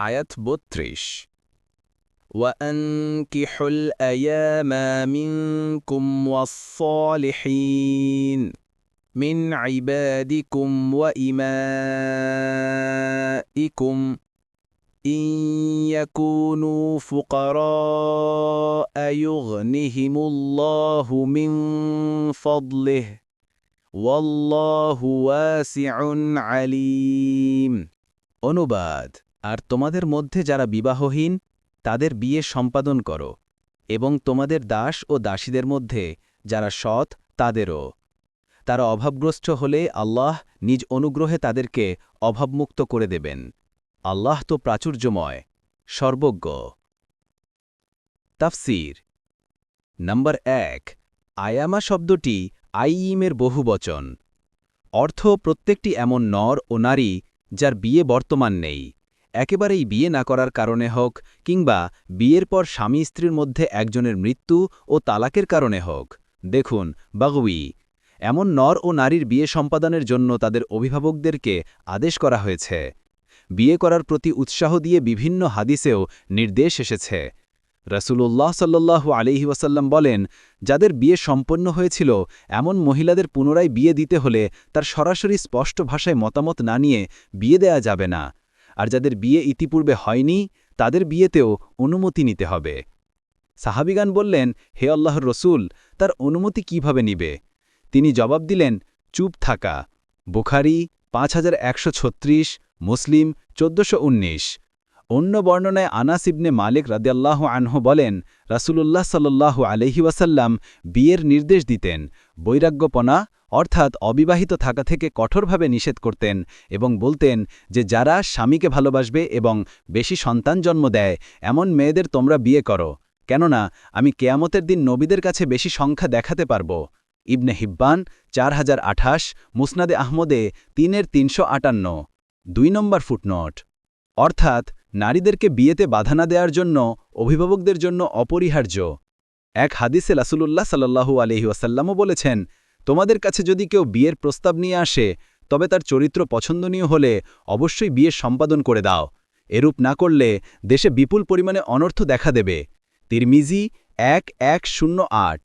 আয়াত বত্রিশ وأنكحوا الأيام منكم والصالحين من عبادكم وإمائكم إن يكونوا فقراء يغنهم الله من فضله والله واسع عليم অনুবাদ আর তোমাদের মধ্যে যারা বিবাহহীন, তাদের বিয়ে সম্পাদন করো, এবং তোমাদের দাস ও দাসীদের মধ্যে যারা সৎ, তাদেরও। তারা অভাবগ্রস্ত হলে আল্লাহ নিজ অনুগ্রহে তাদেরকে অভাবমুক্ত করে দেবেন। আল্লাহ তো প্রাচুর্যময়, সর্বজ্ঞ। তাফসির। নম্বর এক, আয়ামা শব্দটি আইইমের বহুবচন অর্থ প্রত্যেকটি এমন নর ও নারী যার বিয়ে বর্তমান নেই। একেবারেই বিয়ে না করার কারণে হোক কিংবা বিয়ের পর স্বামী স্ত্রীর মধ্যে একজনের মৃত্যু ও তালাকের কারণে হোক। দেখুন বাগউই এমন নর ও নারীর বিয়ে সম্পাদনের জন্য তাদের অভিভাবকদেরকে আদেশ করা হয়েছে। বিয়ে করার প্রতি উৎসাহ দিয়ে বিভিন্ন হাদিসেও নির্দেশ এসেছে। রসুল্লাহ সাল্লাল্লাহু আলিহি ওয়াসাল্লাম বলেন, যাদের বিয়ে সম্পন্ন হয়েছিল, এমন মহিলাদের পুনরায় বিয়ে দিতে হলে তার সরাসরি স্পষ্ট ভাষায় মতামত না নিয়ে বিয়ে দেয়া যাবে না। আর যাদের বিয়ে ইতিপূর্বে হয়নি, তাদের বিয়েতেও অনুমতি নিতে হবে। সাহাবিগান বললেন, হে আল্লাহর রসুল, তার অনুমতি কীভাবে নিবে? তিনি জবাব দিলেন, চুপ থাকা। বুখারি পাঁচ হাজার একশো ছত্রিশ, মুসলিম চোদ্দশো অন্য বর্ণনায় আনাস ইবনে মালিক রাদিয়াল্লাহ আনহু বলেন, রাসূলুল্লাহ সাল্লাল্লাহু আলহি ওয়াসাল্লাম বিয়ের নির্দেশ দিতেন। বৈরাগ্যপনা অর্থাৎ অবিবাহিত থাকা থেকে কঠোরভাবে নিষেধ করতেন এবং বলতেন যে যারা স্বামীকে ভালোবাসবে এবং বেশি সন্তান জন্ম দেয়, এমন মেয়েদের তোমরা বিয়ে করো। কেননা, আমি কেয়ামতের দিন নবীদের কাছে বেশি সংখ্যা দেখাতে পারব। ইবনে হিব্বান, চার হাজার আঠাশ, মুসনাদে আহমদে তিনের তিনশো আটান্ন। দুই নম্বর ফুটনোট। অর্থাৎ, নারীদেরকে বিয়েতে বাধা না দেওয়ার জন্য, অভিভাবকদের জন্য অপরিহার্য। এক হাদিসে লাসুলুল্লাহ সাল্লাহু আলহি ওয়াসাল্লামও বলেছেন তোমাদের কাছে যদি কেউ বিয়ের প্রস্তাব নিয়ে আসে, তবে তার চরিত্র পছন্দনীয় হলে অবশ্যই বিয়ে সম্পাদন করে দাও। এরূপ না করলে দেশে বিপুল পরিমাণে অনর্থ দেখা দেবে। তিরমিজি এক এক শূন্য আট।